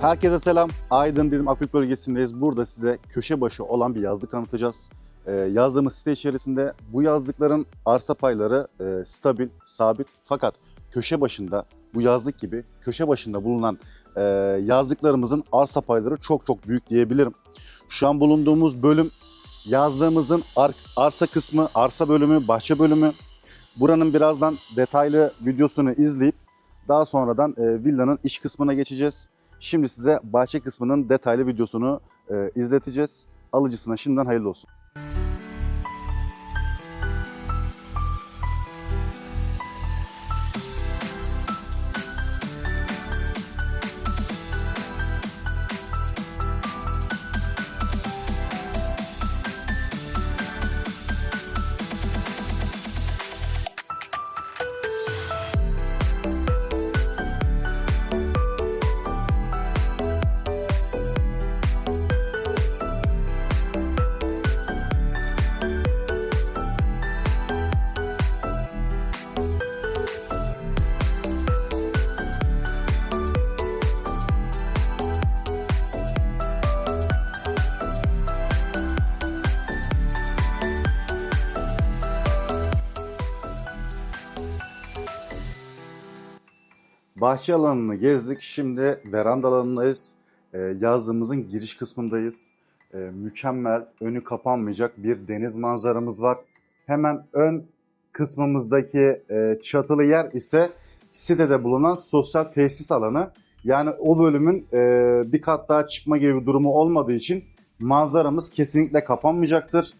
Herkese selam. Aydın Dilim Akbük bölgesindeyiz. Burada size köşe başı olan bir yazlık tanıtacağız. Ee, yazdığımız site içerisinde bu yazlıkların arsa payları e, stabil, sabit. Fakat köşe başında bu yazlık gibi köşe başında bulunan e, yazlıklarımızın arsa payları çok çok büyük diyebilirim. Şu an bulunduğumuz bölüm yazdığımızın ar- arsa kısmı, arsa bölümü, bahçe bölümü. Buranın birazdan detaylı videosunu izleyip daha sonradan e, villanın iç kısmına geçeceğiz. Şimdi size bahçe kısmının detaylı videosunu e, izleteceğiz. Alıcısına şimdiden hayırlı olsun. Bahçe alanını gezdik. Şimdi veranda alanındayız. E, yazdığımızın giriş kısmındayız. E, mükemmel, önü kapanmayacak bir deniz manzaramız var. Hemen ön kısmımızdaki e, çatılı yer ise sitede bulunan sosyal tesis alanı. Yani o bölümün e, bir kat daha çıkma gibi bir durumu olmadığı için manzaramız kesinlikle kapanmayacaktır.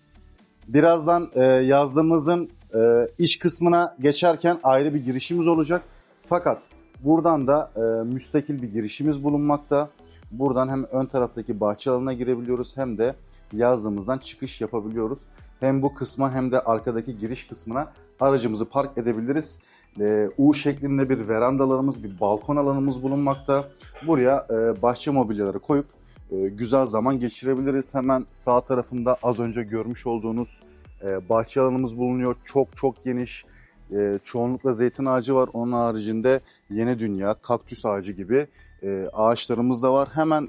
Birazdan e, yazdığımızın e, iç kısmına geçerken ayrı bir girişimiz olacak. Fakat buradan da e, müstakil bir girişimiz bulunmakta. Buradan hem ön taraftaki bahçe alanına girebiliyoruz hem de yazdığımızdan çıkış yapabiliyoruz. Hem bu kısma hem de arkadaki giriş kısmına aracımızı park edebiliriz. E, U şeklinde bir verandalarımız, bir balkon alanımız bulunmakta. Buraya e, bahçe mobilyaları koyup e, güzel zaman geçirebiliriz. Hemen sağ tarafında az önce görmüş olduğunuz e, bahçe alanımız bulunuyor. Çok çok geniş. E, çoğunlukla zeytin ağacı var. Onun haricinde yeni dünya, kaktüs ağacı gibi e, ağaçlarımız da var. Hemen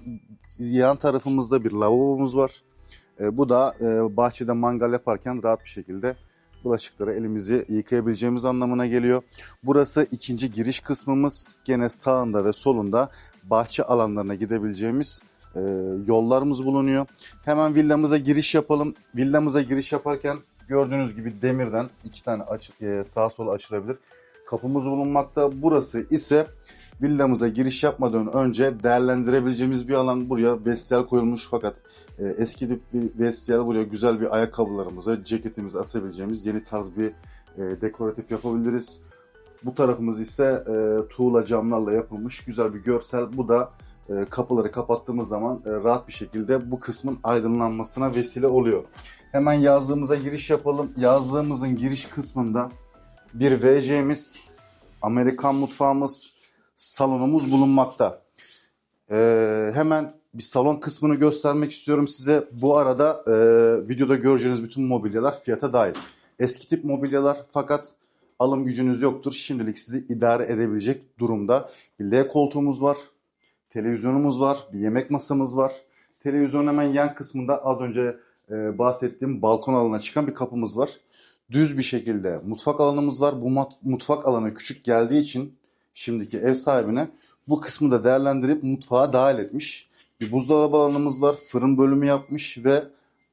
yan tarafımızda bir lavabomuz var. E, bu da e, bahçede mangal yaparken rahat bir şekilde bulaşıkları elimizi yıkayabileceğimiz anlamına geliyor. Burası ikinci giriş kısmımız. Gene sağında ve solunda bahçe alanlarına gidebileceğimiz e, yollarımız bulunuyor. Hemen villamıza giriş yapalım. Villamıza giriş yaparken gördüğünüz gibi demirden iki tane aç, e, sağa sola açılabilir kapımız bulunmakta. Burası ise villamıza giriş yapmadan önce değerlendirebileceğimiz bir alan. Buraya vestiyel koyulmuş fakat e, eski bir vestiyel buraya güzel bir ayakkabılarımızı, ceketimizi asabileceğimiz yeni tarz bir e, dekoratif yapabiliriz. Bu tarafımız ise e, tuğla camlarla yapılmış güzel bir görsel. Bu da e, kapıları kapattığımız zaman e, rahat bir şekilde bu kısmın aydınlanmasına vesile oluyor. Hemen yazdığımıza giriş yapalım. Yazdığımızın giriş kısmında bir WC'miz, Amerikan mutfağımız, salonumuz bulunmakta. Ee, hemen bir salon kısmını göstermek istiyorum size. Bu arada e, videoda göreceğiniz bütün mobilyalar fiyata dahil. Eski tip mobilyalar fakat alım gücünüz yoktur. Şimdilik sizi idare edebilecek durumda. Bir L koltuğumuz var, televizyonumuz var, bir yemek masamız var. Televizyonun hemen yan kısmında az önce e, bahsettiğim balkon alanına çıkan bir kapımız var düz bir şekilde mutfak alanımız var. Bu mutfak alanı küçük geldiği için şimdiki ev sahibine bu kısmı da değerlendirip mutfağa dahil etmiş. Bir buzdolabı alanımız var. Fırın bölümü yapmış ve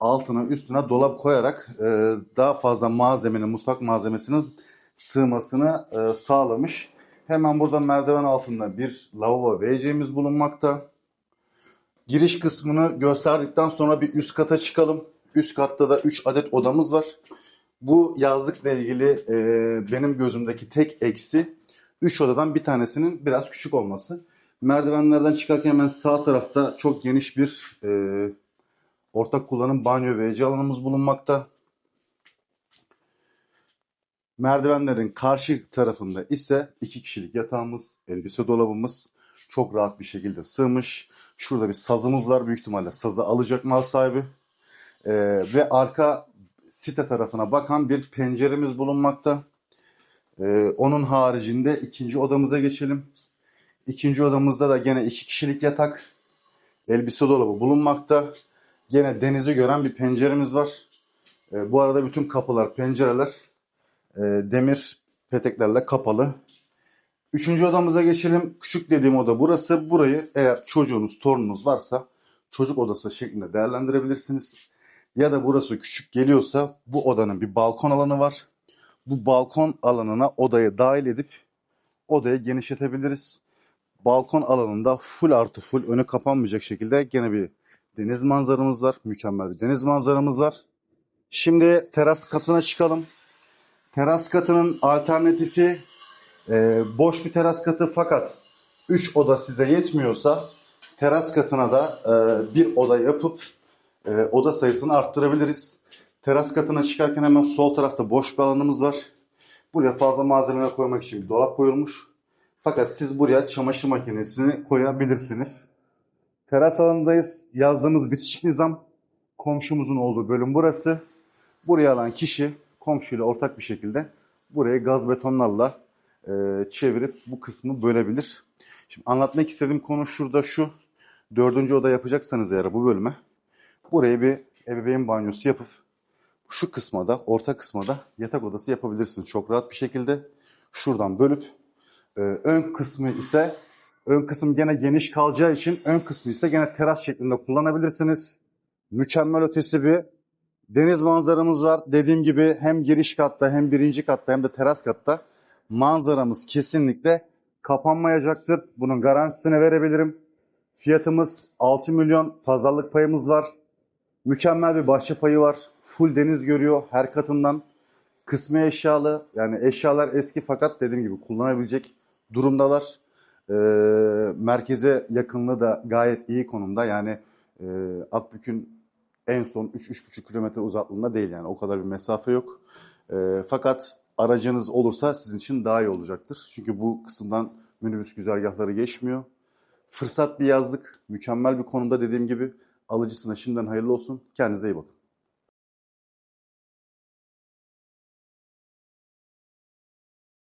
altına üstüne dolap koyarak e, daha fazla malzemenin, mutfak malzemesinin sığmasını e, sağlamış. Hemen burada merdiven altında bir lavabo WC'miz bulunmakta. Giriş kısmını gösterdikten sonra bir üst kata çıkalım. Üst katta da 3 adet odamız var. Bu yazlıkla ilgili e, benim gözümdeki tek eksi Üç odadan bir tanesinin biraz küçük olması. Merdivenlerden çıkarken hemen sağ tarafta çok geniş bir e, ortak kullanım banyo ve ece alanımız bulunmakta. Merdivenlerin karşı tarafında ise iki kişilik yatağımız, elbise dolabımız çok rahat bir şekilde sığmış. Şurada bir sazımız var. Büyük ihtimalle sazı alacak mal sahibi. Ee, ve arka site tarafına bakan bir penceremiz bulunmakta. Ee, onun haricinde ikinci odamıza geçelim. İkinci odamızda da gene iki kişilik yatak, elbise dolabı bulunmakta. Gene denizi gören bir penceremiz var. Ee, bu arada bütün kapılar, pencereler e, demir peteklerle kapalı. Üçüncü odamıza geçelim. Küçük dediğim oda burası. Burayı eğer çocuğunuz, torununuz varsa çocuk odası şeklinde değerlendirebilirsiniz. Ya da burası küçük geliyorsa bu odanın bir balkon alanı var. Bu balkon alanına odayı dahil edip odayı genişletebiliriz. Balkon alanında full artı full önü kapanmayacak şekilde gene bir deniz manzaramız var. Mükemmel bir deniz manzaramız var. Şimdi teras katına çıkalım. Teras katının alternatifi e, boş bir teras katı fakat 3 oda size yetmiyorsa teras katına da e, bir oda yapıp e, oda sayısını arttırabiliriz. Teras katına çıkarken hemen sol tarafta boş bir alanımız var. Buraya fazla malzeme koymak için bir dolap koyulmuş. Fakat siz buraya çamaşır makinesini koyabilirsiniz. Teras alanındayız. Yazdığımız bitişik nizam komşumuzun olduğu bölüm burası. Buraya alan kişi komşuyla ortak bir şekilde burayı gaz betonlarla e, çevirip bu kısmı bölebilir. Şimdi anlatmak istediğim konu şurada şu. Dördüncü oda yapacaksanız eğer bu bölüme buraya bir ebeveyn banyosu yapıp şu kısma da orta kısma da yatak odası yapabilirsiniz. Çok rahat bir şekilde şuradan bölüp e, ön kısmı ise ön kısım gene geniş kalacağı için ön kısmı ise gene teras şeklinde kullanabilirsiniz. Mükemmel ötesi bir deniz manzaramız var. Dediğim gibi hem giriş katta hem birinci katta hem de teras katta manzaramız kesinlikle kapanmayacaktır. Bunun garantisini verebilirim. Fiyatımız 6 milyon pazarlık payımız var. Mükemmel bir bahçe payı var. Full deniz görüyor her katından. Kısmi eşyalı yani eşyalar eski fakat dediğim gibi kullanabilecek durumdalar. Ee, merkeze yakınlığı da gayet iyi konumda. Yani e, Akbük'ün en son 3-3,5 kilometre uzaklığında değil yani o kadar bir mesafe yok. E, fakat aracınız olursa sizin için daha iyi olacaktır. Çünkü bu kısımdan minibüs güzergahları geçmiyor. Fırsat bir yazlık, mükemmel bir konumda dediğim gibi alıcısına şimdiden hayırlı olsun. Kendinize iyi bakın.